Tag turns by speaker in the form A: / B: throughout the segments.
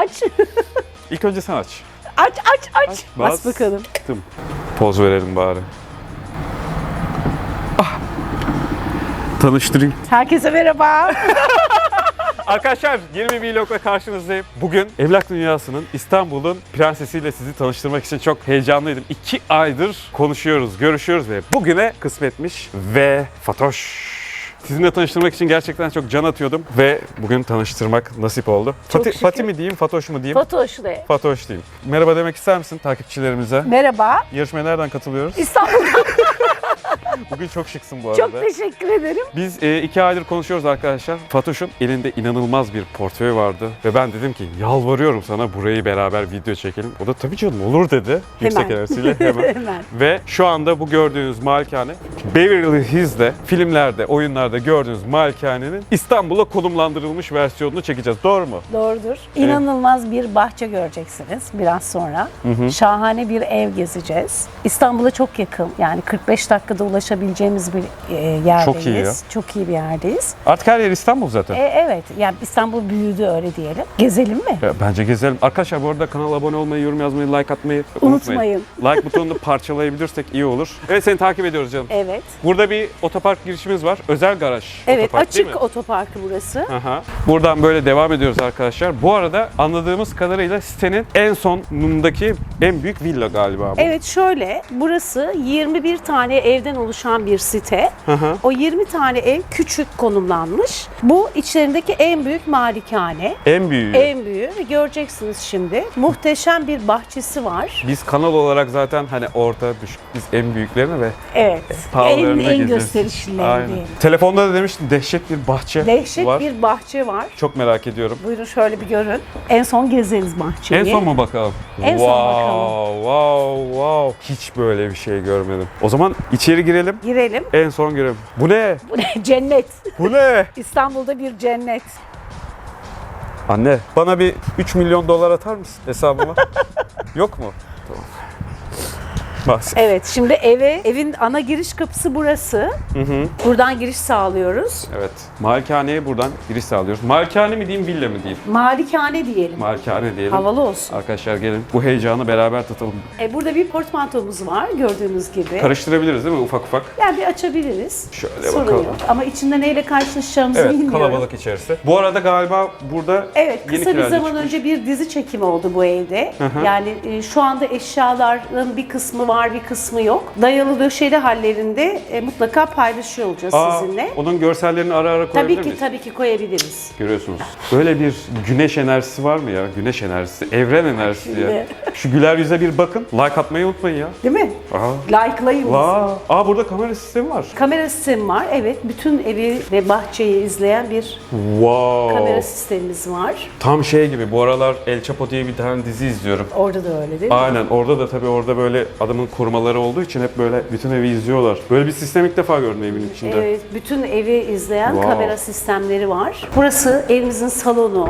A: Aç.
B: İlk önce sen aç.
A: aç aç aç. Bas bakalım.
B: Tım. Poz verelim bari. Ah. Tanıştırayım.
A: Herkese merhaba.
B: Arkadaşlar yeni bir vlogla karşınızdayım. Bugün Evlak Dünyası'nın İstanbul'un prensesiyle sizi tanıştırmak için çok heyecanlıydım. İki aydır konuşuyoruz, görüşüyoruz ve bugüne kısmetmiş ve Fatoş. Sizinle tanıştırmak için gerçekten çok can atıyordum ve bugün tanıştırmak nasip oldu.
A: Çok
B: Fatih,
A: şükür.
B: Fatih mi diyeyim, Fatoş mu diyeyim?
A: Fatoş de.
B: Fatoş diyeyim. Merhaba demek ister misin takipçilerimize?
A: Merhaba.
B: Yarışmaya nereden katılıyoruz?
A: İstanbul'dan
B: Bugün çok şıksın bu arada.
A: çok teşekkür ederim.
B: Biz e, iki aydır konuşuyoruz arkadaşlar. Fatoş'un elinde inanılmaz bir portföy vardı. Ve ben dedim ki yalvarıyorum sana burayı beraber video çekelim. O da tabii canım olur dedi. Yüksek
A: Hemen.
B: enerjisiyle hemen.
A: Hemen.
B: Ve şu anda bu gördüğünüz malikane Beverly Hills'de, filmlerde, oyunlarda gördüğünüz malikanenin İstanbul'a konumlandırılmış versiyonunu çekeceğiz. Doğru mu?
A: Doğrudur. İnanılmaz bir bahçe göreceksiniz biraz sonra. Şahane bir ev gezeceğiz. İstanbul'a çok yakın. Yani 45 dakikada ulaşabileceğimiz bir e, yerdeyiz.
B: Çok iyi ya.
A: Çok iyi bir yerdeyiz.
B: Artık her yer İstanbul zaten.
A: E, evet. Yani İstanbul büyüdü öyle diyelim. Gezelim mi?
B: Ya, Bence gezelim. Arkadaşlar bu arada kanala abone olmayı, yorum yazmayı, like atmayı
A: Unutmayın.
B: like butonunu parçalayabilirsek iyi olur. Evet seni takip ediyoruz canım.
A: Evet.
B: Burada bir otopark girişimiz var. Özel garaj.
A: Evet
B: otopark, değil mi?
A: açık otoparkı burası.
B: Aha. Buradan böyle devam ediyoruz arkadaşlar. Bu arada anladığımız kadarıyla sitenin en sonundaki en büyük villa galiba bu.
A: Evet şöyle burası 21 tane evden oluşan bir site.
B: Hı hı.
A: O 20 tane ev küçük konumlanmış. Bu içlerindeki en büyük malikane.
B: En büyüğü.
A: En büyüğü ve göreceksiniz şimdi. Muhteşem bir bahçesi var.
B: Biz kanal olarak zaten hani orta düşük biz en büyüklerini ve
A: Evet. En,
B: pahalılarını
A: en
B: gezeriz.
A: gösterişlileri
B: Aynen.
A: diyelim.
B: Telefonda da demiştin dehşet bir bahçe
A: Dehşet
B: var.
A: bir bahçe var.
B: Çok merak ediyorum.
A: Buyurun şöyle bir görün. En son gezeriz bahçeyi.
B: En son mu bakalım?
A: En son
B: wow,
A: bakalım.
B: Wow, wow. Hiç böyle bir şey görmedim. O zaman içeri girelim.
A: Girelim.
B: En son girelim. Bu ne?
A: Bu ne? Cennet.
B: Bu ne?
A: İstanbul'da bir cennet.
B: Anne bana bir 3 milyon dolar atar mısın hesabıma? Yok mu? Tamam. Bak.
A: Evet şimdi eve, evin ana giriş kapısı burası.
B: Hı hı.
A: Buradan giriş sağlıyoruz.
B: Evet. Malikaneye buradan giriş sağlıyoruz. Malikane mi diyeyim, villa mı diyeyim?
A: Malikane diyelim.
B: Malikane diyelim.
A: Havalı olsun.
B: Arkadaşlar gelin bu heyecanı beraber tutalım.
A: E, burada bir portmantomuz var gördüğünüz gibi.
B: Karıştırabiliriz değil mi ufak ufak?
A: Yani bir açabiliriz.
B: Şöyle
A: Sorun
B: bakalım.
A: yok. Ama içinde neyle karşılaşacağımızı
B: Evet
A: bilmiyorum.
B: kalabalık içerisi. Bu arada galiba burada
A: Evet,
B: yeni
A: kısa bir zaman
B: çıkmış.
A: önce bir dizi çekimi oldu bu evde.
B: hı.
A: Yani e, şu anda eşyaların bir kısmı var, bir kısmı yok. Dayalı döşeli hallerinde e, mutlaka paylaşıyor olacağız
B: Aa,
A: sizinle.
B: Onun görsellerini ara ara koyabilir
A: Tabii ki,
B: miyiz?
A: tabii ki koyabiliriz.
B: Görüyorsunuz. Böyle bir güneş enerjisi var mı ya? Güneş enerjisi, evren enerjisi ya. Şu güler yüze bir bakın. Like atmayı unutmayın ya.
A: Değil mi?
B: Aha.
A: Like'layın bizi.
B: Aa, aa burada kamera sistemi var.
A: Kamera sistemi var. Evet, bütün evi ve bahçeyi izleyen bir
B: Wow.
A: kamera sistemimiz var.
B: Tam şey gibi bu aralar El Chapo diye bir tane dizi izliyorum.
A: Orada da öyle değil mi?
B: Aynen orada da tabii orada böyle adamın korumaları olduğu için hep böyle bütün evi izliyorlar. Böyle bir sistem ilk defa gördüm evin içinde.
A: Evet, bütün evi izleyen
B: Wow.
A: kamera sistemleri var. Burası evimizin salonu.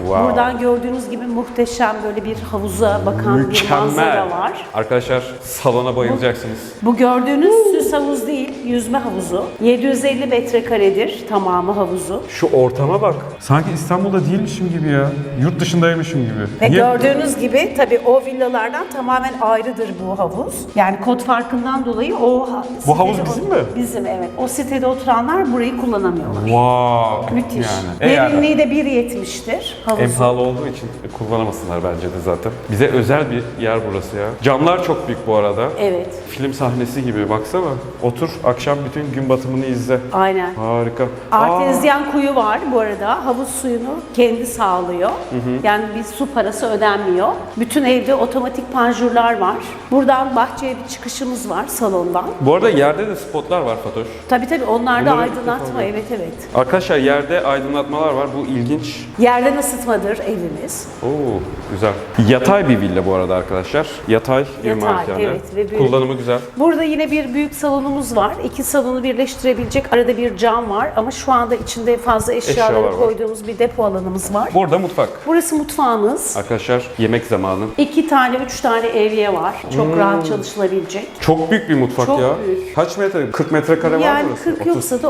B: Wow.
A: Buradan gördüğünüz gibi muhteşem böyle bir havuza bakan bir manzara var.
B: Arkadaşlar salona bayılacaksınız.
A: Bu gördüğünüz süs havuz değil, yüzme havuzu. 750 metrekaredir tamamı havuzu.
B: Şu ortama bak. Sanki İstanbul'da değilmişim gibi ya. Yurt dışındaymışım gibi.
A: Ve
B: Niye?
A: gördüğünüz gibi tabii o villalardan tamamen ayrıdır bu havuz. Yani kod farkından dolayı o
B: Bu havuz
A: sitede
B: bizim mi?
A: Bizim evet. O sitede oturanlar burayı kullanamıyorlar.
B: Wow.
A: Müthiş.
B: Yani.
A: Derinliği de 1.70'tir havuzun.
B: En pahalı olduğu için kullanamasınlar bence de zaten. Bize özel bir yer burası ya. Camlar çok büyük bu arada.
A: Evet,
B: Film sahnesi gibi baksana. Otur akşam bütün gün batımını izle.
A: aynen.
B: Harika.
A: Artezyen kuyu var bu arada. Havuz suyunu kendi sağlıyor. Yani bir su parası ödenmiyor. Bütün evde otomatik panjurlar var. Buradan bahçeye bir çıkışımız var salondan.
B: Bu arada yerde de spotlar var Fatoş.
A: Tabii tabii onlar da
B: Bunları
A: aydınlatma. Evet evet.
B: Arkadaşlar yerde aydınlatmalar var. Bu ilginç.
A: Yerden ısıtmadır evimiz.
B: Oo güzel. Yatay bir villa bu arada arkadaşlar. Yatay bir
A: Yatay,
B: malikane.
A: evet, ve büyük.
B: Kullanımı güzel.
A: Burada yine bir büyük salonumuz var. İki salonu birleştirebilecek arada bir cam var ama şu anda içinde fazla eşyaları
B: Eşyalar var.
A: koyduğumuz bir depo alanımız var.
B: Burada mutfak.
A: Burası mutfağımız.
B: Arkadaşlar yemek zamanı.
A: İki tane, üç tane evye var. Çok rahat çalışılabilecek.
B: Çok büyük bir mutfak
A: Çok
B: ya.
A: büyük.
B: Kaç metre? 40 metrekare var
A: Yani
B: burası.
A: 40
B: 30.
A: yoksa da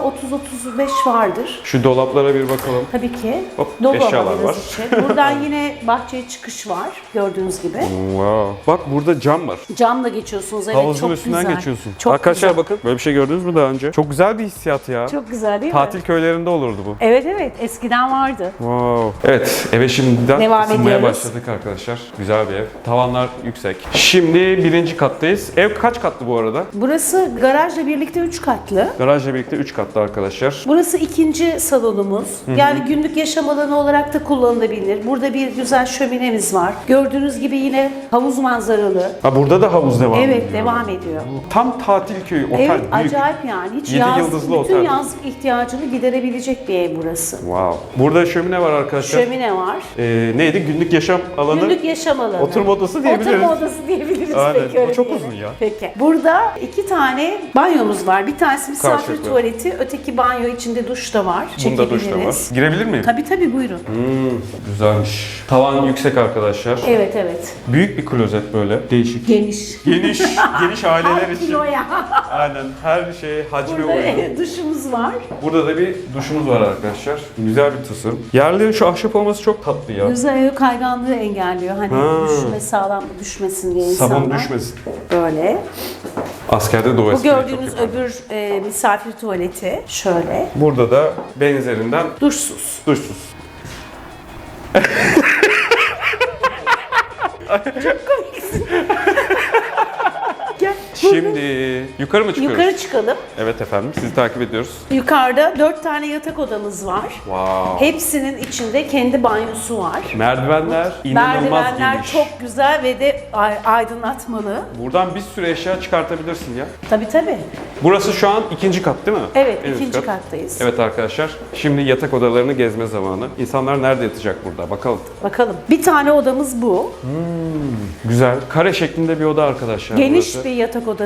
A: 30-35 vardır.
B: Şu dolaplara bir bakalım.
A: Tabii ki.
B: Hop,
A: Dolu
B: eşyalar var.
A: için. Buradan yine bahçeye çıkış var gördüğünüz gibi.
B: Wow. Bak burada cam var.
A: Camla geçiyorsunuz evet
B: Havuzun
A: çok
B: üstünden
A: güzel.
B: geçiyorsun.
A: Çok
B: Arkadaşlar
A: güzel.
B: bakın böyle bir şey gördünüz mü daha önce? Çok güzel bir hissiyat ya.
A: Çok güzel değil
B: Tatil
A: mi?
B: köylerinde olurdu bu.
A: Evet evet eskiden vardı.
B: Wow. Evet eve şimdiden
A: Devam
B: ısınmaya
A: ediyoruz.
B: başladık arkadaşlar. Güzel bir ev. Tavanlar yüksek. Şimdi birinci kattayız. Ev kaç katlı bu arada?
A: Burası garajla birlikte 3 katlı.
B: Garajla birlikte 3 katlı arkadaşlar.
A: Burası ikinci salonumuz. Yani günlük yaşam alanı olarak da kullanılabilir. Burada bir güzel şöminemiz var. Gördüğünüz gibi yine havuz manzaralı.
B: Ha burada da havuz devam
A: Evet
B: ediyor.
A: devam ediyor.
B: Tam tatil köyü, otel
A: Evet
B: büyük.
A: acayip yani. Hiç yaz,
B: yıldızlı
A: bütün
B: otel.
A: yaz ihtiyacını giderebilecek bir ev burası.
B: Wow. Burada şömine var arkadaşlar.
A: Şömine var.
B: Ee, neydi? Günlük yaşam alanı.
A: Günlük yaşam alanı.
B: Oturma odası diyebiliriz.
A: Oturma odası diyebiliriz
B: Aynen.
A: peki öyle
B: O çok
A: diyelim.
B: uzun ya.
A: Peki. Burada iki tane banyomuz var. Bir tanesi misafir
B: Karşılıklı.
A: tuvaleti, öteki banyo içinde duş da var.
B: Bunda duş da var.
A: Çekebiliriz.
B: Girebilir miyim?
A: Tabii tabii buyurun.
B: Hmm, güzelmiş. Tavan yüksek arkadaşlar.
A: Evet evet.
B: Büyük bir klozet böyle. Değişik.
A: Geniş.
B: Geniş, geniş aileler
A: Her
B: için.
A: kiloya.
B: Aynen her şey hacme
A: Burada
B: uygun.
A: duşumuz var.
B: Burada da bir duşumuz var arkadaşlar. Güzel bir tasarım. Yerlerin şu ahşap olması çok tatlı ya.
A: Güzel kayganlığı engelliyor. Hani
B: Ha.
A: düşme sağlam düşmesin diye insanlar.
B: Sabun düşmesin.
A: Böyle.
B: Askerde de o
A: Bu
B: espriyi çok
A: gördüğünüz öbür e, misafir tuvaleti. Şöyle.
B: Burada da benzerinden
A: Duşsuz.
B: duşsuz. Şimdi yukarı mı çıkıyoruz?
A: Yukarı çıkalım.
B: Evet efendim sizi takip ediyoruz.
A: Yukarıda dört tane yatak odamız var.
B: Wow.
A: Hepsinin içinde kendi banyosu var.
B: Merdivenler inanılmaz
A: Merdivenler
B: geniş.
A: çok güzel ve de ay- aydınlatmalı.
B: Buradan bir sürü eşya çıkartabilirsin ya.
A: Tabii tabii.
B: Burası şu an ikinci kat değil mi?
A: Evet,
B: En
A: ikinci
B: kat.
A: kattayız.
B: Evet arkadaşlar, şimdi yatak odalarını gezme zamanı. İnsanlar nerede yatacak burada? Bakalım.
A: Bakalım. Bir tane odamız bu.
B: Güzel. Kare şeklinde bir oda arkadaşlar
A: Geniş
B: burası.
A: bir yatak odası.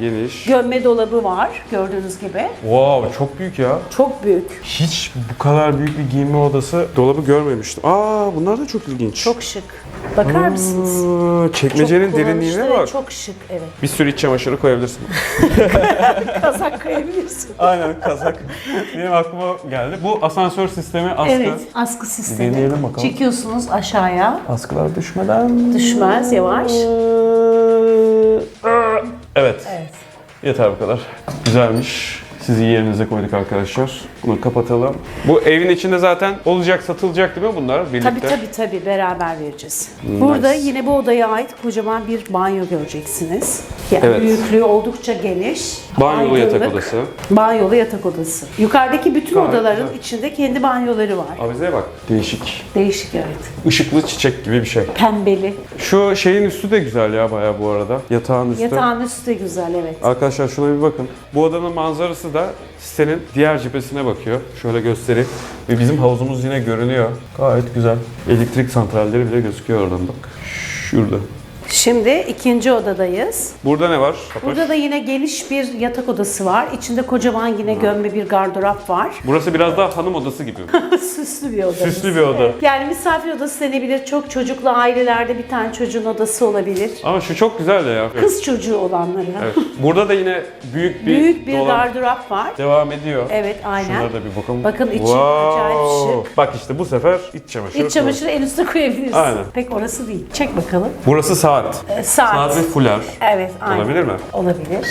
B: Geniş.
A: Gömme dolabı var gördüğünüz gibi.
B: Wow, çok büyük ya.
A: Çok büyük.
B: Hiç bu kadar büyük bir giyinme odası dolabı görmemiştim. Aa, bunlar da çok ilginç.
A: Çok şık. Bakar mısınız?
B: Aa, çekmecenin
A: Çok
B: derinliğine bak.
A: Çok şık evet.
B: Bir sürü iç çamaşırı koyabilirsin.
A: Kazak koyabilirsin.
B: Aynen kazak. Benim aklıma geldi. Bu asansör sistemi askı.
A: Evet, askı sistemi.
B: Deneyelim bakalım.
A: Çekiyorsunuz aşağıya.
B: Askılar düşmeden.
A: Düşmez yavaş.
B: Yeter bu kadar. Güzelmiş. Sizi yerinize koyduk arkadaşlar. Bunu kapatalım. Bu evin içinde zaten olacak, satılacak değil mi bunlar birlikte?
A: Tabii tabii tabii beraber vereceğiz. Burada yine bu odaya ait kocaman bir banyo göreceksiniz. Yani
B: Evet.
A: büyüklüğü oldukça geniş.
B: Banyolu yatak
A: Aydınlık,
B: odası.
A: Banyolu yatak odası. Yukarıdaki bütün
B: Gayet
A: odaların
B: güzel.
A: içinde kendi banyoları var.
B: Avizeye bak. Değişik.
A: Değişik evet.
B: Işıklı çiçek gibi bir şey.
A: Pembeli.
B: Şu şeyin üstü de güzel ya bayağı bu arada. Yatağın üstü.
A: Yatağın üstü de güzel evet.
B: Arkadaşlar şuna bir bakın. Bu odanın manzarası da sitenin diğer cephesine bakıyor. Şöyle göstereyim. Ve bizim havuzumuz yine görünüyor. Gayet güzel. Elektrik santralleri bile gözüküyor oradan bak. Şurada.
A: Şimdi ikinci odadayız.
B: Burada ne var? Kapaş.
A: Burada da yine geniş bir yatak odası var. İçinde kocaman yine gömme bir gardırop var.
B: Burası biraz daha hanım odası gibi.
A: Süslü bir oda.
B: Süslü bir oda.
A: Yani misafir odası denebilir. Çok çocuklu ailelerde bir tane çocuğun odası olabilir.
B: Ama şu çok güzel de ya.
A: Kız çocuğu olanlara.
B: Evet. Burada da yine büyük bir,
A: Büyük bir
B: dolap
A: gardırop var.
B: devam ediyor.
A: Evet aynen.
B: Şunlara da bir bakalım.
A: Bakın içi acayip şık.
B: Bak işte bu sefer iç çamaşırı.
A: İç çamaşırı en üstte koyabilirsin.
B: Aynen.
A: Pek orası değil. Çek bakalım.
B: Burası saat.
A: Ee, saat.
B: Saat ve fular.
A: Evet aynen.
B: Olabilir mi?
A: Olabilir.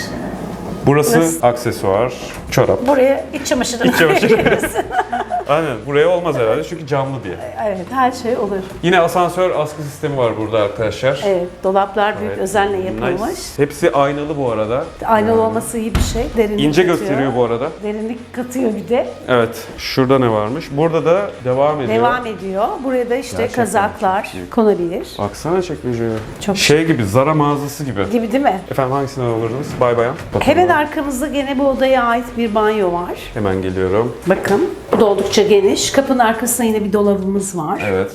B: Burası,
A: Burası-
B: aksesuar, çorap.
A: Buraya iç çamaşırı
B: İç çamaşırı. Aynen buraya olmaz herhalde çünkü camlı diye.
A: evet her şey olur.
B: Yine asansör askı sistemi var burada arkadaşlar.
A: Evet dolaplar büyük
B: Evet.
A: özenle yapılmış.
B: Nice. Hepsi aynalı bu arada.
A: Aynalı olması iyi bir şey. Derinlik
B: İnce
A: katıyor.
B: gösteriyor bu arada.
A: Derinlik katıyor bir de.
B: Evet. Şurada ne varmış? Burada da devam ediyor.
A: Devam ediyor. Buraya da işte
B: Gerçekten
A: kazaklar
B: çok iyi.
A: konabilir.
B: Baksana çekmeceye.
A: Çok
B: Şey gibi Zara mağazası gibi.
A: Gibi değil mi?
B: Efendim hangisini alırdınız? Bay bayan.
A: Hemen arkamızda gene bu odaya ait bir banyo var.
B: Hemen geliyorum.
A: Bakın O da oldukça geniş. Kapının arkasında yine bir dolabımız var.
B: Evet.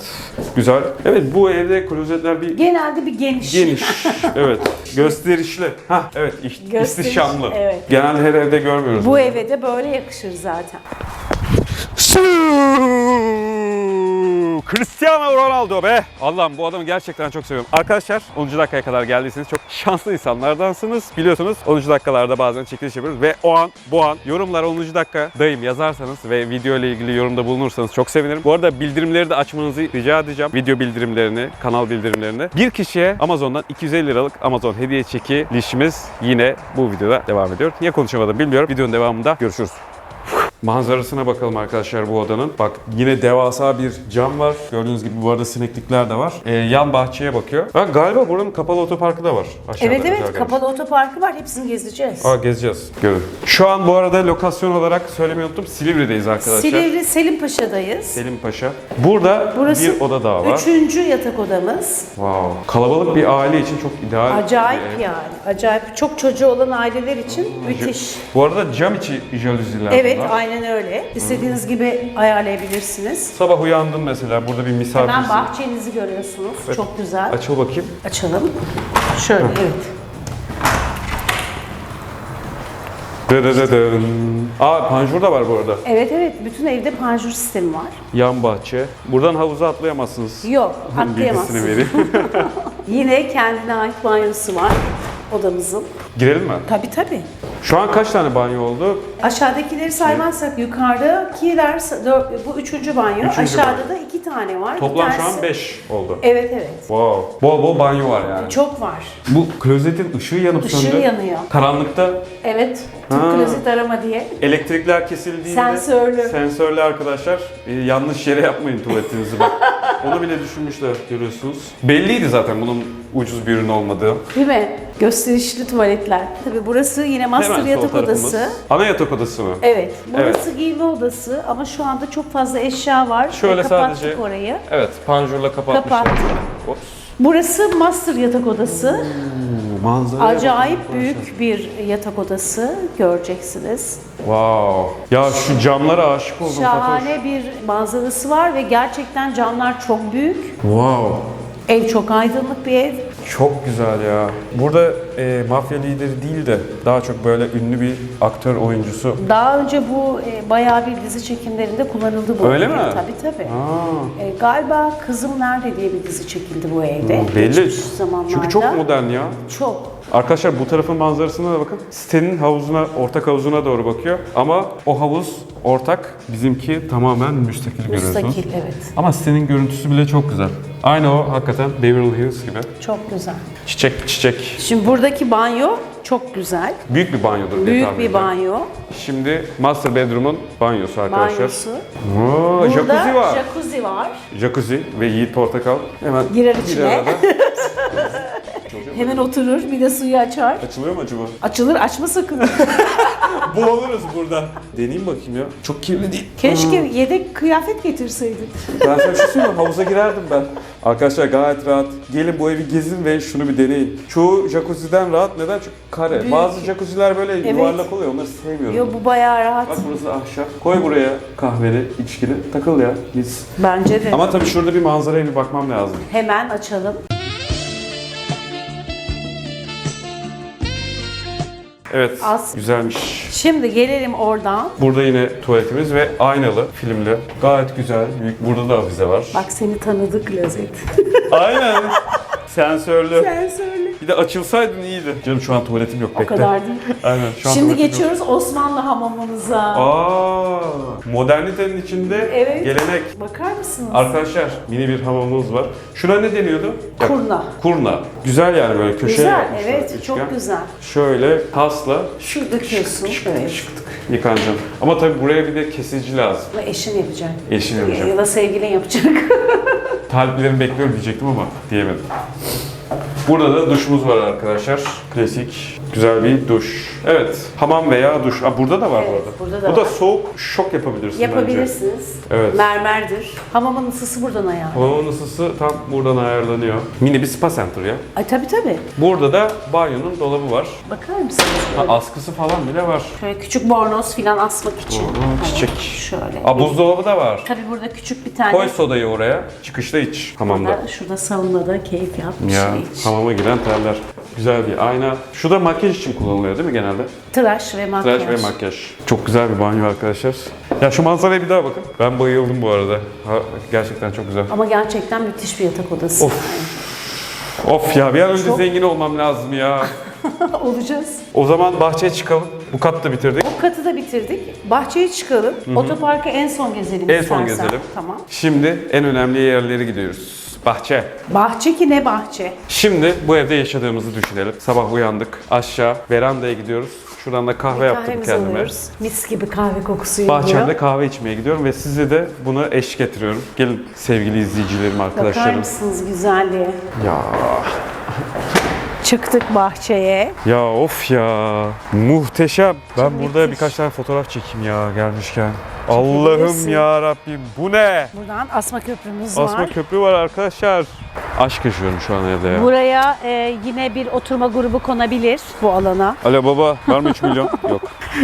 B: Güzel. Evet bu evde klozetler bir
A: Genelde bir geniş.
B: geniş. evet. Gösterişli. Ha evet. iş-
A: Gösteriş,
B: ihtişamlı.
A: evet.
B: Genelde her evde görmüyoruz.
A: Bu eve de böyle yakışır zaten.
B: Cristiano Ronaldo be. Allah'ım bu adamı gerçekten çok seviyorum. Arkadaşlar 10. dakikaya kadar geldiyseniz çok şanslı insanlardansınız. Biliyorsunuz 10. dakikalarda bazen çekiliş yapıyoruz ve o an bu an yorumlara 10. dakikadayım yazarsanız ve video ile ilgili yorumda bulunursanız çok sevinirim. Bu arada bildirimleri de açmanızı rica edeceğim. Video bildirimlerini, kanal bildirimlerini. Bir kişiye Amazon'dan 250 liralık Amazon hediye çekilişimiz yine bu videoda devam ediyor. Niye konuşamadım bilmiyorum. Videonun devamında görüşürüz. Manzarasına bakalım arkadaşlar bu odanın. Bak yine devasa bir cam var. Gördüğünüz gibi bu arada sineklikler de var. Ee, yan bahçeye bakıyor. Ha, galiba buranın kapalı otoparkı da var. Aşağıda
A: Evet evet
B: gelmiş.
A: kapalı otoparkı var. Hepsini gezeceğiz.
B: Aa gezeceğiz. Görün. Şu an bu arada lokasyon olarak söylemeyi unuttum. Silivri'deyiz arkadaşlar.
A: Silivri Selim Paşa'dayız.
B: Selim Paşa. Burada
A: Burası
B: bir oda daha var.
A: Üçüncü yatak odamız.
B: Wow. Kalabalık bir aile için çok ideal.
A: Acayip
B: ev.
A: yani. Acayip. Çok çocuğu olan aileler için müthiş.
B: Bu arada cam içi jalüziler
A: Evet
B: bunlar.
A: aynen öyle. İstediğiniz gibi ayarlayabilirsiniz.
B: Sabah uyandın mesela burada bir
A: Hemen
B: misafirsin.
A: bahçenizi görüyorsunuz. Çok güzel.
B: Açıl bakayım.
A: Açalım. Şöyle evet.
B: Dırırırın. Aa panjur da var bu arada.
A: Evet evet bütün evde panjur sistemi var.
B: Yan bahçe. Buradan havuza atlayamazsınız.
A: Yok
B: Bilgisini
A: atlayamazsın.
B: vereyim.
A: Yine kendine ait banyosu var odamızın.
B: Girelim mi?
A: Tabii tabii.
B: Şu an kaç tane banyo oldu?
A: Aşağıdakileri saymazsak yukarıdakiler dört, bu üçüncü banyo.
B: Üçüncü
A: Aşağıda da iki tane var. Bir
B: Toplam şu
A: tanesi-
B: an 5 oldu.
A: Evet evet.
B: Wow. Bol bol banyo var yani.
A: Çok var.
B: Bu klozetin ışığı yanıp
A: Işığı
B: söndü.
A: yanıyor.
B: Karanlıkta
A: Evet. Tüm
B: Ha.
A: klozet arama diye.
B: elektrikler kesildiğinde
A: Sensörlü.
B: sensörlü arkadaşlar e, yanlış yere yapmayın tuvaletinizi bak. Onu bile düşünmüşler görüyorsunuz. Belliydi zaten bunun ucuz bir ürün olmadığı.
A: Değil mi? Gösterişli tuvaletler. Tabii burası yine master
B: Hemen sol
A: yatak
B: tarafımız.
A: odası.
B: Ana yatak odası mı?
A: Evet. Burası giyinme odası ama şu anda çok fazla eşya var.
B: Şöyle
A: Ve kapattık
B: sadece-
A: orayı.
B: Evet, panjurla kapatmışlar.
A: Kapattık.
B: Ops.
A: Burası master yatak odası.
B: Manzara.
A: Acayip büyük bir yatak odası göreceksiniz.
B: Wow. Ya şu camlara aşık oldum Fatoş.
A: Şahane bir manzarası var ve gerçekten camlar çok büyük.
B: Wow.
A: Ev çok aydınlık bir ev.
B: Çok güzel ya. Burada e, mafya lideri değil de daha çok böyle ünlü bir aktör oyuncusu.
A: Daha önce bu e, bayağı bir dizi çekimlerinde kullanıldı bu
B: Öyle
A: ev.
B: mi?
A: Tabii tabii.
B: Aa,
A: E, galiba Kızım Nerede diye bir dizi çekildi bu evde.
B: belli.
A: Geçmiş zamanlarda.
B: Çünkü çok modern ya.
A: Çok.
B: Arkadaşlar bu tarafın manzarasına da bakın. Sitenin havuzuna, ortak havuzuna doğru bakıyor. Ama o havuz ortak, bizimki tamamen müstakil, görüyorsunuz.
A: Müstakil evet.
B: Ama sitenin görüntüsü bile çok güzel. Aynı o hakikaten Beverly Hills gibi.
A: Çok güzel.
B: Çiçek çiçek.
A: Şimdi buradaki banyo çok güzel.
B: Büyük bir banyodur diye
A: Büyük
B: tahmin
A: bir
B: ediyorum.
A: banyo.
B: Şimdi master bedroom'un banyosu arkadaşlar.
A: Banyosu.
B: Oo,
A: Burada
B: jacuzzi var.
A: jacuzzi var.
B: Jacuzzi ve Yiğit Portakal hemen
A: Girer
B: bir
A: içine.
B: arada.
A: Hemen oturur bir de suyu açar.
B: Açılıyor mu acaba?
A: Açılır açma sakın.
B: Boğuluruz burada. Deneyeyim bakayım ya. Çok kirli değil.
A: Keşke yedek kıyafet getirseydin.
B: Ben sana bir şey söyleyeyim mi? Havuza girerdim ben. Arkadaşlar gayet rahat. Gelin bu evi gezin ve şunu bir deneyin. Çoğu jacuzzi'den rahat. Neden? Çünkü kare.
A: Büyük.
B: Bazı jacuzziler böyle yuvarlak oluyor. Onları sevmiyorum.
A: Yo bu bayağı rahat.
B: Bak burası ahşap. Koy buraya kahveli, içkili. Takıl ya. Biz.
A: Bence de.
B: Ama tabii şurada bir manzaraya bir bakmam lazım.
A: Hemen açalım.
B: Evet.
A: Az.
B: Güzelmiş.
A: Şimdi gelelim oradan.
B: Burada yine tuvaletimiz ve aynalı, filmli. Gayet güzel. Büyük. Burada da avize var.
A: Bak seni tanıdı klozet.
B: Aynen. Sensörlü.
A: Sen söyle.
B: Bir de açılsaydın iyiydi. Canım şu an tuvaletim yok.
A: O
B: bekle.
A: kadar değil.
B: Aynen. Şu an
A: Şimdi
B: tuvaletim yok.
A: geçiyoruz Osmanlı hamamımıza.
B: Aa, modernitenin içinde
A: Evet.
B: gelenek.
A: Bakar mısınız?
B: Arkadaşlar mini bir hamamımız var. Şuna ne deniyordu? Ya,
A: Kurna.
B: Kurna. Güzel yani böyle köşeye
A: Güzel,
B: yapmışlar,
A: evet.
B: üçgen.
A: Çok güzel.
B: Şöyle tasla
A: Şu döküyorsun. Evet.
B: yıkanacağım. Ama tabii buraya bir de kesici lazım.
A: Bunu eşin yapacak.
B: Eşim yapacak.
A: Ya da sevgilin yapacak.
B: Taliplerimi bekliyorum diyecektim ama diyemedim. Burada da duşumuz var arkadaşlar. Klasik güzel bir duş. Evet. Hamam veya duş. Aa, burada da var
A: Evet,
B: bu arada.
A: burada da
B: Bu da
A: var.
B: soğuk şok yapabilirsin bence.
A: Yapabilirsiniz.
B: Evet.
A: Mermerdir. Hamamın ısısı buradan ayar.
B: Havanın ısısı tam buradan ayarlanıyor. Mini bir spa center ya.
A: Ay tabii tabii.
B: Burada da banyonun dolabı var.
A: Bakar mısınız?
B: Ha, askısı falan bile var.
A: Şöyle küçük bornoz filan asmak için.
B: Bornoz,
A: Evet,
B: çiçek.
A: Şöyle.
B: Aa, buzdolabı da var.
A: Tabii burada küçük bir tane.
B: Koy sodayı oraya. Çıkışta iç hamamda.
A: Şurada saunada keyif yap bir
B: Ya
A: şey iç.
B: Hamama giren terler. Güzel bir ayna. Şu da makyaj için kullanılıyor değil mi genelde?
A: Tıraş ve makyaj.
B: Tıraş ve makyaj. Çok güzel bir banyo arkadaşlar. Ya şu manzaraya bir daha bakın. Ben bayıldım bu arada. Ha, gerçekten çok güzel.
A: Ama gerçekten müthiş bir yatak odası.
B: Of ya bir an önce
A: Çok-
B: zengin olmam lazım ya.
A: Olacağız.
B: O zaman bahçeye çıkalım. Bu katı da bitirdik.
A: Bu katı da bitirdik. Bahçeye çıkalım. Otoparkı en son gezelim
B: En son
A: istersen.
B: gezelim.
A: Tamam.
B: Şimdi en önemli yerlere gidiyoruz. Bahçe.
A: Bahçe ki ne bahçe?
B: Şimdi bu evde yaşadığımızı düşünelim. Sabah uyandık. Aşağı verandaya gidiyoruz. Şuradan da kahve yaptım
A: Kahvemizi
B: kendime.
A: alıyoruz. Mis gibi kahve kokusu geliyor.
B: Bahçemde kahve içmeye gidiyorum ve size de bunu eşlik ettiriyorum. Gelin sevgili izleyicilerim,
A: Bakar
B: arkadaşlarım.
A: mısınız güzelliğe?
B: Ya
A: Çıktık bahçeye.
B: ya of ya. Muhteşem. Ben burada
A: müthiş.
B: birkaç tane fotoğraf çekeyim ya gelmişken. Allah'ım ya Rabbim. Bu ne?
A: Buradan asma köprümüz
B: Asma
A: var.
B: köprü var arkadaşlar. Aşk yaşıyorum şu an evde ya.
A: Buraya e, yine bir oturma grubu konabilir bu alana.
B: Alo baba var mı 3 milyon? Yok.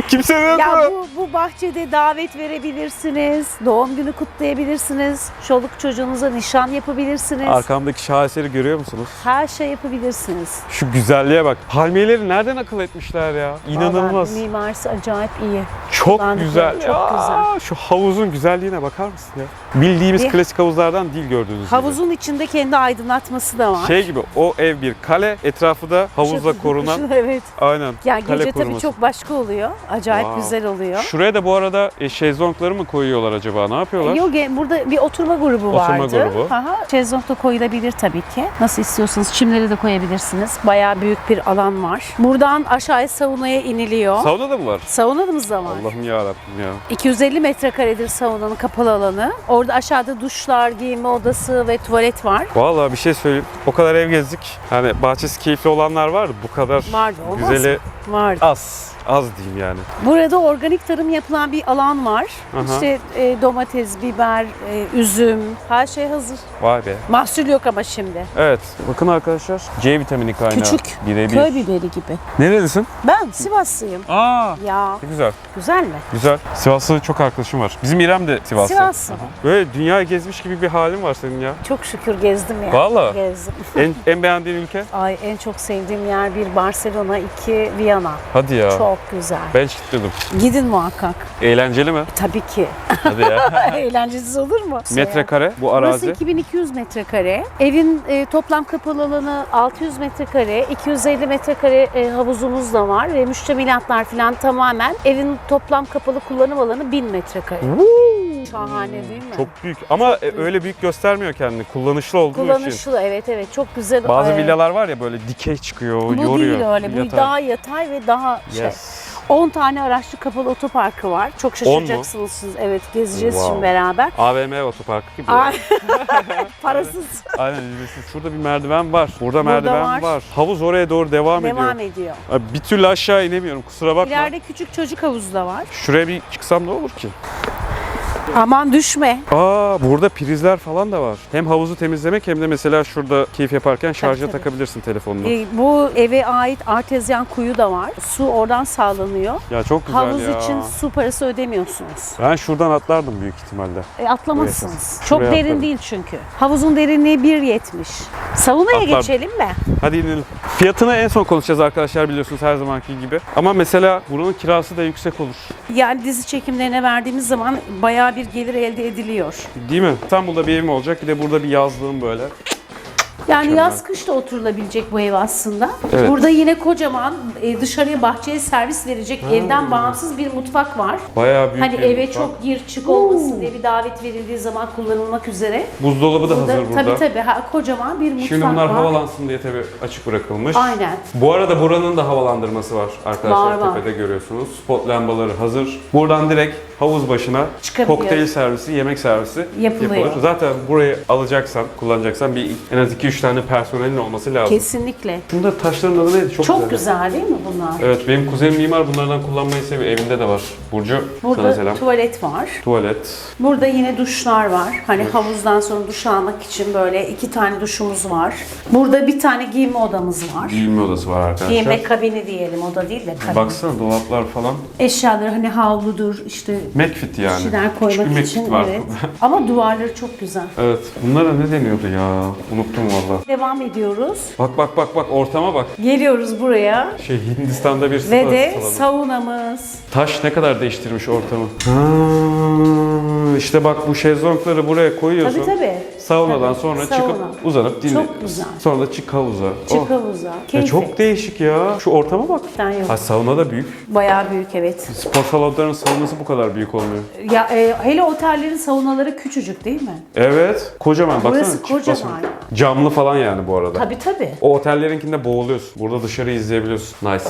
B: Kimse yok
A: Ya
B: mu?
A: bu, bu bahçede davet verebilirsiniz, doğum günü kutlayabilirsiniz, çoluk çocuğunuza nişan yapabilirsiniz.
B: Arkamdaki şaheseri görüyor musunuz?
A: Her şey yapabilirsiniz.
B: Şu güzelliğe bak. Palmiyeleri nereden akıl etmişler ya? İnanılmaz.
A: Vallahi mimarisi acayip iyi.
B: Çok
A: Kullandıkları
B: güzel.
A: çok
B: ya.
A: güzel.
B: Şu havuzun güzelliğine bakar mısın ya? Bildiğimiz
A: Bir-
B: klasik havuzlardan değil gördüğünüz
A: Havuzun içinde kendi aydınlatması da var.
B: Şey gibi o ev bir kale, etrafı da havuzla
A: Şu-
B: korunan
A: şu- evet.
B: aynen
A: Yani
B: kale
A: gece tabii
B: koruması.
A: çok başka oluyor. Acayip
B: Wow.
A: güzel oluyor.
B: Şuraya da bu arada e, şezlongları mı koyuyorlar acaba? Ne yapıyorlar?
A: Yok e, burada bir oturma grubu
B: Oturma
A: vardı.
B: grubu.
A: Aha. Şezlong da koyulabilir tabii ki. Nasıl istiyorsanız çimleri de koyabilirsiniz. Bayağı büyük bir alan var. Buradan aşağıya saunaya iniliyor.
B: Sauna da mı var?
A: Saunamız da var.
B: Allah'ım ya Rabbim ya.
A: 250 metrekaredir saunanın kapalı alanı. Orada aşağıda duşlar, giyinme odası ve tuvalet var.
B: Vallahi bir şey söyleyeyim. O kadar ev gezdik. Hani bahçesi keyifli olanlar var. Bu kadar
A: Vardı olmaz
B: güzeli
A: mı? Vardı.
B: az. Az diyeyim yani.
A: Burada organik tarım yapılan bir alan var.
B: Aha.
A: İşte e, domates, biber, e, üzüm, her şey hazır.
B: Vay be.
A: Mahsul yok ama şimdi.
B: Evet. Bakın arkadaşlar. C vitamini kaynağı.
A: Küçük,
B: Birebir.
A: Köy biberi gibi.
B: Nerelisin?
A: Ben Sivaslıyım.
B: Aa.
A: Ya
B: Ne güzel.
A: güzel mi?
B: Güzel. Sivaslı çok arkadaşım var. Bizim İrem de Sivaslı.
A: Sivaslı.
B: Böyle dünya gezmiş gibi bir halin var senin ya.
A: Çok şükür gezdim ya.
B: Vallahi?
A: Gezdim.
B: En, en beğendiğin ülke?
A: Ay en çok sevdiğim yer bir Barcelona, iki Viyana.
B: Hadi ya.
A: Çok güzel.
B: Ben hiç gitmedim.
A: Gidin muhakkak.
B: Eğlenceli mi?
A: Tabii ki.
B: Hadi ya.
A: Eğlencesiz olur mu?
B: Metrekare bu
A: Burası
B: arazi.
A: 2200 metrekare. Evin e, toplam kapalı alanı 600 metrekare. 250 metrekare e, havuzumuz da var ve müştemilatlar falan tamamen evin toplam kapalı kullanım alanı 1000 metrekare. Şahane değil mi?
B: Çok büyük ama e, öyle büyük göstermiyor kendini. Kullanışlı olduğu için.
A: kullanışlı evet evet çok güzel.
B: Bazı
A: e,
B: villalar var ya böyle dikey çıkıyor,
A: bu
B: yoruyor.
A: değil öyle. Bu
B: Yatay.
A: daha yatay ve daha şey.
B: Yes.
A: 10 tane araçlı kapalı otoparkı var. Çok şaşıracaksınız siz. Evet gezeceğiz
B: Wow.
A: şimdi beraber.
B: AVM otoparkı gibi.
A: Parasız
B: Aynen ücretsiz. Şurada bir merdiven var. Burada,
A: Burada
B: merdiven
A: var.
B: var. Havuz oraya doğru devam,
A: devam
B: ediyor.
A: ediyor.
B: Abi bir türlü aşağı inemiyorum kusura bakma.
A: İleride küçük çocuk havuzu da var.
B: Şuraya bir çıksam ne olur ki?
A: Aman düşme.
B: Aa burada prizler falan da var. Hem havuzu temizlemek hem de mesela şurada keyif yaparken şarja
A: tabii.
B: takabilirsin telefonunu.
A: Ee, bu eve ait artezyan kuyu da var. Su oradan sağlanıyor.
B: ya çok güzel
A: Havuz
B: ya.
A: için su parası ödemiyorsunuz.
B: Ben şuradan atlardım büyük ihtimalle.
A: E, atlamazsınız. Çok derin
B: atlarım.
A: değil çünkü. Havuzun derinliği 1.70. Saunaya
B: Atlar.
A: geçelim mi?
B: Hadi inelim. Fiyatını en son konuşacağız arkadaşlar biliyorsunuz her zamanki gibi. Ama mesela buranın kirası da yüksek olur.
A: Yani dizi çekimlerine verdiğimiz zaman bayağı bir gelir elde ediliyor.
B: Değil mi? İstanbul'da bir evim olacak bir de burada bir yazlığım böyle.
A: Yani
B: Mükemmel.
A: yaz kış da oturulabilecek bu ev aslında.
B: Evet.
A: Burada yine kocaman e, dışarıya bahçeye servis verecek evden bağımsız bir mutfak var.
B: Bayağı büyük
A: Hani
B: bir
A: eve
B: mutfak.
A: çok gir çık olmasın diye bir davet verildiği zaman kullanılmak üzere.
B: Buzdolabı da
A: Burada,
B: hazır burada.
A: tabii tabii ha, kocaman bir mutfak
B: Şimdi bunlar
A: var.
B: havalansın diye tabii açık bırakılmış.
A: Aynen.
B: Bu arada buranın da havalandırması var arkadaşlar
A: Var, var.
B: tepede görüyorsunuz. Spot lambaları hazır. Buradan direkt havuz başına
A: Çıkabiliyor.
B: kokteyl servisi, yemek servisi
A: Yapılıyor.
B: yapılır. Zaten burayı alacaksan, kullanacaksan bir en az 2-3 tane personelin olması lazım.
A: Kesinlikle.
B: Bunda taşların adı neydi? Çok,
A: Çok,
B: güzel.
A: güzel değil mi bunlar?
B: Evet benim kuzenim mimar bunlardan kullanmayı seviyor. Evinde de var. Burcu sana
A: Burada
B: selam.
A: tuvalet var.
B: Tuvalet.
A: Burada yine duşlar var. Hani havuzdan sonra duş almak için böyle iki tane duşumuz var. Burada bir tane giyinme odamız var.
B: Giyinme odası var arkadaşlar.
A: Giyinme kabini diyelim oda değil de kabin.
B: Baksana dolaplar falan.
A: Eşyaları hani havludur işte
B: Macfit yani.
A: bir şeyler
B: Küçük
A: koymak
B: bir
A: için
B: var.
A: evet. Ama duvarları çok güzel.
B: evet. Bunlara ne deniyordu ya? Unuttum valla.
A: Devam ediyoruz.
B: Bak bak bak bak ortama bak.
A: Geliyoruz buraya.
B: Şey Hindistan'da bir spa
A: Ve de
B: salonu.
A: saunamız.
B: Taş ne kadar değiştirmiş ortamı. Ha, işte bak bu şezlongları buraya koyuyorsun.
A: Tabii tabii.
B: Saunadan
A: Tabii,
B: sonra
A: sauna.
B: çıkıp uzanıp dinle.
A: Çok güzel.
B: Sonra da çık havuza.
A: Çık
B: Oh.
A: havuza.
B: Ya çok değişik ya. Şu ortama bak.
A: Ben yok.
B: Ha sauna da büyük.
A: Bayağı büyük evet.
B: Spor salonlarının saunası bu kadar büyük olmuyor.
A: Ya e, hele otellerin saunaları küçücük değil mi?
B: Evet. Kocaman baksana.
A: Burası kocaman.
B: basın. Camlı falan yani bu arada.
A: Tabii tabii.
B: O otellerinkinde boğuluyorsun. Burada dışarı izleyebiliyorsun. Nice.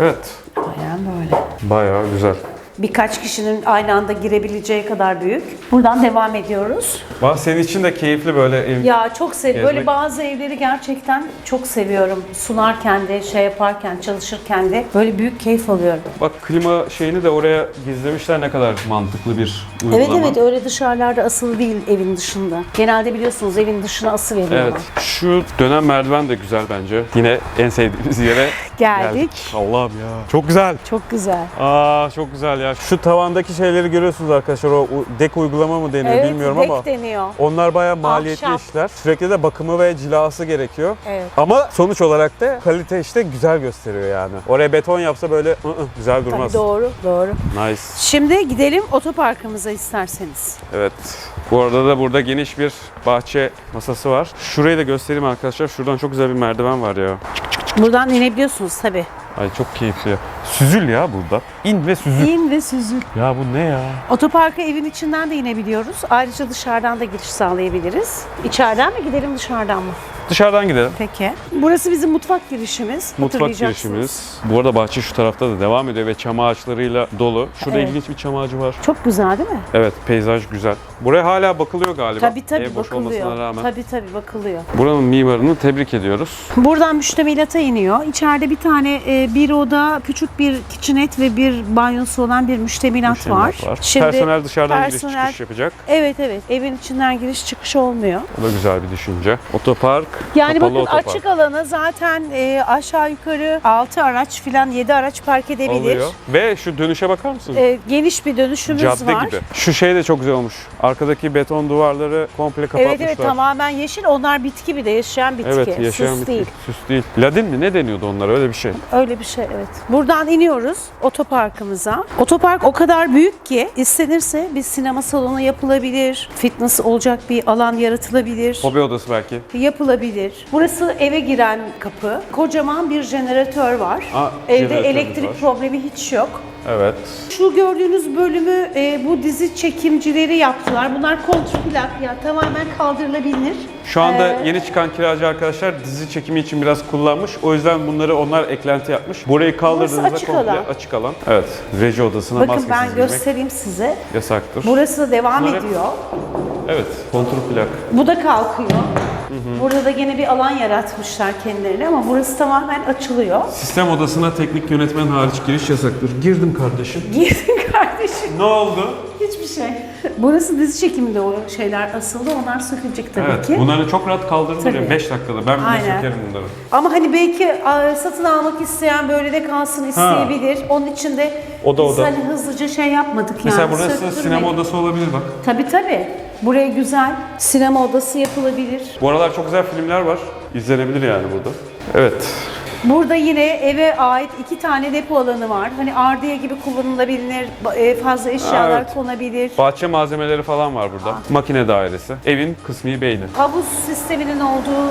B: Evet.
A: Bayağı böyle.
B: Bayağı güzel.
A: Birkaç kişinin aynı anda girebileceği kadar büyük. Buradan devam ediyoruz.
B: Bak senin için de keyifli böyle ev.
A: Ya çok seviyorum. Böyle
B: Gezmek-
A: bazı evleri gerçekten çok seviyorum. Sunarken de, şey yaparken, çalışırken de böyle büyük keyif alıyorum.
B: Bak klima şeyini de oraya gizlemişler ne kadar mantıklı bir uygulama.
A: Evet evet öyle dışarılarda asılı değil evin dışında. Genelde biliyorsunuz evin dışına ası veriyorlar.
B: Evet. Şu dönem merdiven de güzel bence. Yine en sevdiğimiz yere
A: Geldik.
B: Allah'ım ya. Çok güzel.
A: Çok güzel.
B: Aa çok güzel ya. Şu tavandaki şeyleri görüyorsunuz arkadaşlar. O dek uygulama mı deniyor
A: Evet,
B: bilmiyorum
A: dek
B: ama.
A: deniyor.
B: Onlar bayağı maliyetli
A: Ahşap.
B: işler. Sürekli de bakımı ve cilası gerekiyor.
A: Evet.
B: Ama sonuç olarak da kalite işte güzel gösteriyor yani. Oraya beton yapsa böyle ı ı, güzel durmaz.
A: Tabii doğru, doğru.
B: Nice.
A: Şimdi gidelim otoparkımıza isterseniz.
B: Evet. Bu arada da burada geniş bir bahçe masası var. Şurayı da göstereyim arkadaşlar. Şuradan çok güzel bir merdiven var ya.
A: Buradan inebiliyorsunuz tabii.
B: Ay çok keyifli. Süzül ya burada. İn ve süzül.
A: İn ve süzül.
B: Ya bu ne ya?
A: Otoparka evin içinden de inebiliyoruz. Ayrıca dışarıdan da giriş sağlayabiliriz. İçeriden mi gidelim dışarıdan mı?
B: Dışarıdan gidelim.
A: Peki. Burası bizim mutfak girişimiz.
B: Mutfak
A: Hatırlayacaksınız.
B: girişimiz. Bu arada bahçe şu tarafta da devam ediyor ve çam ağaçlarıyla dolu. Şurada
A: Evet.
B: ilginç bir çam ağacı var.
A: Çok güzel değil mi?
B: Evet, peyzaj güzel. Buraya hala bakılıyor galiba.
A: Tabii tabii
B: Ev boş
A: bakılıyor.
B: olmasına rağmen.
A: Tabii tabii bakılıyor.
B: Buranın mimarını tebrik ediyoruz.
A: Buradan müştemilata iniyor. İçeride bir tane e, bir oda, küçük bir kitchenet ve bir banyosu olan bir müştemilat,
B: Müştemilat
A: var. Şimdi
B: Personel dışarıdan giriş
A: personel-
B: çıkış yapacak.
A: Evet evet. Evin içinden giriş çıkış olmuyor.
B: O da güzel bir düşünce. Otopark,
A: Yani
B: kapalı
A: bakın
B: otopark.
A: açık alanı zaten e, aşağı yukarı 6 araç filan 7 araç park edebilir.
B: Oluyor. Ve şu dönüşe bakar mısın?
A: E, geniş bir dönüşümüz
B: Cadde
A: var.
B: gibi. Şu şey de çok güzel olmuş. Arkadaki beton duvarları komple kapatmışlar.
A: Evet evet tamamen yeşil. Onlar bitki bir de yaşayan bitki.
B: Evet, yaşayan
A: Süs
B: bitki.
A: değil.
B: Süs değil. Ladin mi? Ne deniyordu onlara? Öyle bir şey.
A: Öyle bir şey evet. Buradan iniyoruz otoparkımıza. Otopark o kadar büyük ki istenirse bir sinema salonu yapılabilir. Fitness olacak bir alan yaratılabilir.
B: Hobi odası belki.
A: Yapılabilir. Burası eve giren kapı. Kocaman bir jeneratör var.
B: Aa,
A: Evde
B: jeneratörümüz
A: elektrik
B: var.
A: problemi hiç yok.
B: Evet.
A: Şu gördüğünüz bölümü e, bu dizi çekimcileri yaptılar. Bunlar kontrplak ya tamamen kaldırılabilir.
B: Şu anda
A: Ee,
B: yeni çıkan kiracı arkadaşlar dizi çekimi için biraz kullanmış. O yüzden bunları onlar eklenti yapmış. Burayı kaldırdığınızda
A: açık
B: komple
A: alan.
B: açık alan. Evet. Reji odasına
A: Bakın
B: maskesiz
A: ben
B: girmek
A: göstereyim size.
B: yasaktır.
A: Burası da devam
B: Bunlar hep-
A: ediyor.
B: Evet. Kontrol plak.
A: Bu da kalkıyor. Burada da gene bir alan yaratmışlar kendilerine ama burası tamamen açılıyor.
B: Sistem odasına teknik yönetmen hariç giriş yasaktır. Girdim kardeşim.
A: Girdin kardeşim.
B: Ne oldu?
A: Hiçbir şey. Burası dizi çekiminde o şeyler asıldı. Onlar sökülecek tabii
B: Evet.
A: ki.
B: Bunları çok rahat kaldırılır.
A: Tabii.
B: 5 dakikada. Ben bile
A: Aynen.
B: sökerim bunları.
A: Ama hani belki a, satın almak isteyen böyle de kalsın isteyebilir. Onun için de
B: Oda,
A: biz
B: oda.
A: hani hızlıca şey yapmadık yani.
B: Mesela burası sinema odası olabilir bak.
A: Tabii tabii. Buraya güzel sinema odası yapılabilir.
B: Bu aralar çok güzel filmler var. İzlenebilir yani burada. Evet.
A: Burada yine eve ait iki tane depo alanı var. Hani ardiye gibi kullanılabilir, e, fazla eşyalar
B: Evet.
A: konabilir.
B: Bahçe malzemeleri falan var burada. Makine dairesi. Evin kısmi beyni.
A: Havuz sisteminin olduğu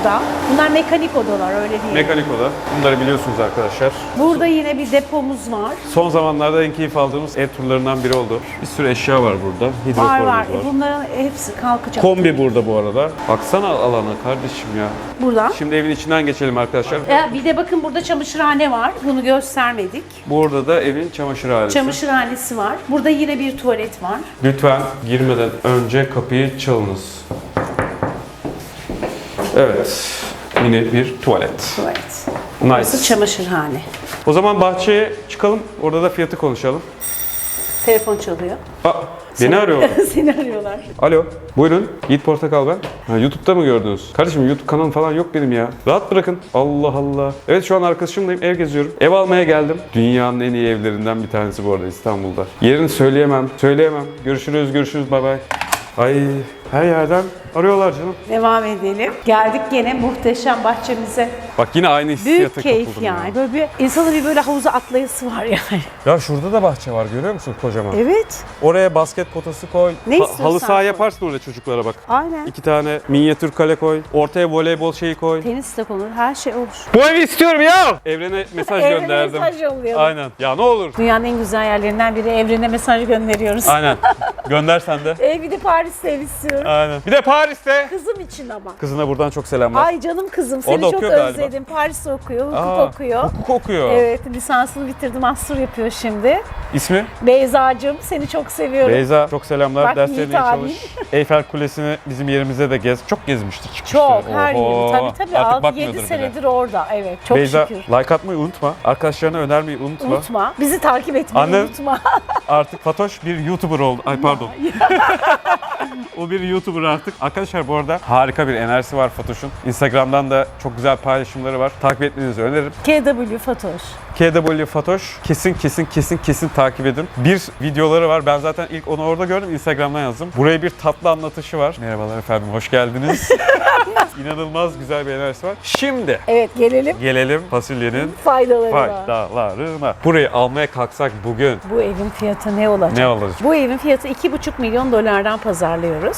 A: oda. Bunlar mekanik odalar öyle değil.
B: Mekanik oda. Bunları biliyorsunuz arkadaşlar.
A: Burada yine bir depomuz var.
B: Son zamanlarda en keyif aldığımız ev turlarından biri oldu. Bir sürü eşya var burada.
A: Var
B: Hidroforumuz
A: var.
B: var.
A: Bunların hepsi kalkacak.
B: Kombi burada bu arada. Baksana alana kardeşim ya.
A: Buradan.
B: Şimdi evin içinden geçelim arkadaşlar.
A: E, bir de bakın burada çamaşırhane var. Bunu göstermedik.
B: Burada da evin çamaşırhanesi.
A: Çamaşırhanesi var. Burada yine bir tuvalet var.
B: Lütfen girmeden önce kapıyı çalınız. Evet. Mini bir tuvalet.
A: Tuvalet. Burası
B: Nice.
A: çamaşırhane.
B: O zaman bahçeye çıkalım. Orada da fiyatı konuşalım.
A: Telefon çalıyor.
B: Aa, beni arıyorlar.
A: Seni arıyorlar.
B: Alo. Buyurun. Yiğit Portakal ben. Ha, YouTube'da mı gördünüz? Kardeşim YouTube kanalım falan yok benim ya. Rahat bırakın. Allah Allah. Evet şu an arkadaşımlayım. Ev geziyorum. Ev almaya geldim. Dünyanın en iyi evlerinden bir tanesi bu arada İstanbul'da. Yerini söyleyemem. Söyleyemem. Görüşürüz. Görüşürüz. Bay bay. Ay her yerden arıyorlar canım.
A: Devam edelim. Geldik gene muhteşem bahçemize.
B: Bak yine aynı
A: Büyük
B: hissiyata
A: keyif
B: kapıldım
A: yani.
B: ya.
A: Böyle bir insanın bir böyle havuza atlayası var yani.
B: Ya şurada da bahçe var görüyor musun kocaman?
A: Evet.
B: Oraya basket potası koy.
A: Ne istiyorsan
B: halı saha
A: koy.
B: yaparsın orada çocuklara bak.
A: Aynen.
B: İki tane minyatür kale koy. Ortaya voleybol şeyi koy.
A: Tenis de konur. Her şey olur.
B: Bu evi istiyorum ya. Evrene mesaj
A: Evrene
B: gönderdim.
A: mesaj yollayalım.
B: Aynen. Ya ne olur.
A: Dünyanın en güzel yerlerinden biri evrene mesaj gönderiyoruz.
B: Aynen. Gönder sen de.
A: E bir de Paris'te istiyorum.
B: Aynen. Bir de Paris'te.
A: Kızım için ama.
B: Kızına buradan çok selamlar.
A: Ay canım kızım seni
B: Orada
A: çok
B: okuyor galiba.
A: özledim. Paris'te okuyor, hukuk
B: Aa,
A: okuyor.
B: Hukuk okuyor.
A: Evet, lisansını bitirdi, master yapıyor şimdi.
B: İsmi?
A: Beyzacığım seni çok seviyorum.
B: Beyza. Çok selamlar.
A: Bak,
B: Derslerine
A: Yiğit
B: iyi
A: abi.
B: çalış. Eyfel Kulesi'ni bizim yerimizde de gez. Çok gezmiştir. çıkmıştır.
A: Çok, her
B: Oho.
A: yeri. Tabii tabii.
B: Artık
A: 6-7
B: bakmıyordur bile.
A: senedir orada. Evet, çok
B: Beyza
A: şükür.
B: like atmayı unutma. Arkadaşlarına önermeyi unutma.
A: Unutma. Bizi takip etmeyi
B: Annem-
A: unutma.
B: Artık Fatoş bir YouTuber oldu. Ay pardon. o bir YouTuber artık. Arkadaşlar bu arada harika bir enerjisi var Fatoş'un. Instagram'dan da çok güzel paylaşımları var. Takip etmenizi öneririm.
A: KW Fatoş.
B: KW Fatoş kesin kesin kesin kesin takip edin. Bir videoları var. Ben zaten ilk onu orada gördüm. Instagram'dan yazdım. Buraya bir tatlı anlatışı var. Merhabalar efendim. Hoş geldiniz. İnanılmaz güzel bir enerjisi var. Şimdi
A: Evet gelelim
B: gelelim fasulyenin
A: faydalarına.
B: faydalarına. Burayı almaya kalksak bugün
A: Bu evin fiyatı ne olacak?
B: ne olacak?
A: Bu evin fiyatı 2,5 milyon dolardan pazarlıyoruz.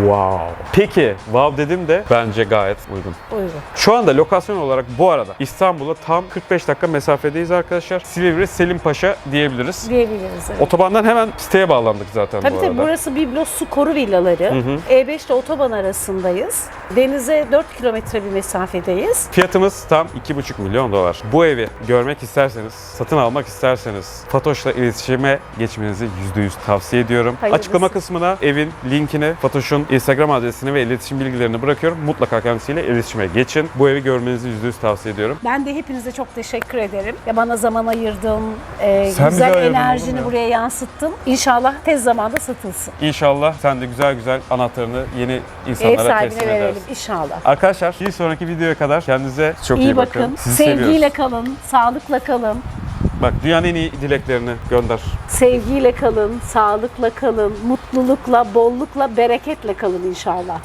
B: Wow. Peki wow dedim de bence gayet uygun.
A: Uygun.
B: Şu anda lokasyon olarak bu arada İstanbul'a tam 45 dakika mesafedeyiz arkadaşlar. Silivri Selim Paşa diyebiliriz.
A: Diyebiliriz. Evet.
B: Otobandan hemen siteye bağlandık zaten
A: Tabii
B: bu
A: tabii
B: arada.
A: burası Biblos su koru villaları. E5 ile otoban arasındayız. Denize 4 kilometre bir mesafedeyiz.
B: Fiyatımız tam 2,5 milyon dolar. Bu evi görmek isterseniz, satın almak isterseniz Fatoş'la iletişime geçmenizi %100 tavsiye ediyorum.
A: Hayırlısı.
B: Açıklama kısmına evin linkini, Fatoş'un Instagram adresini ve iletişim bilgilerini bırakıyorum. Mutlaka kendisiyle iletişime geçin. Bu evi görmenizi %100 tavsiye ediyorum.
A: Ben de hepinize çok teşekkür ederim. Ya bana zaman ayırdın, e,
B: Sen bize
A: güzel
B: ayırdın
A: enerjini
B: ya.
A: buraya yansıttın. İnşallah tez zamanda satılsın.
B: İnşallah sen de güzel güzel anahtarını yeni
A: Ev
B: insanlara
A: sahibine
B: teslim
A: verelim
B: edersin.
A: inşallah.
B: Arkadaşlar bir sonraki videoya kadar kendinize çok iyi,
A: İyi bakın.
B: Sizi
A: Sevgiyle
B: seviyoruz.
A: kalın, sağlıkla kalın.
B: Bak dünyanın en iyi dileklerini gönder.
A: Sevgiyle kalın, sağlıkla kalın, mutlulukla, bollukla, bereketle kalın inşallah.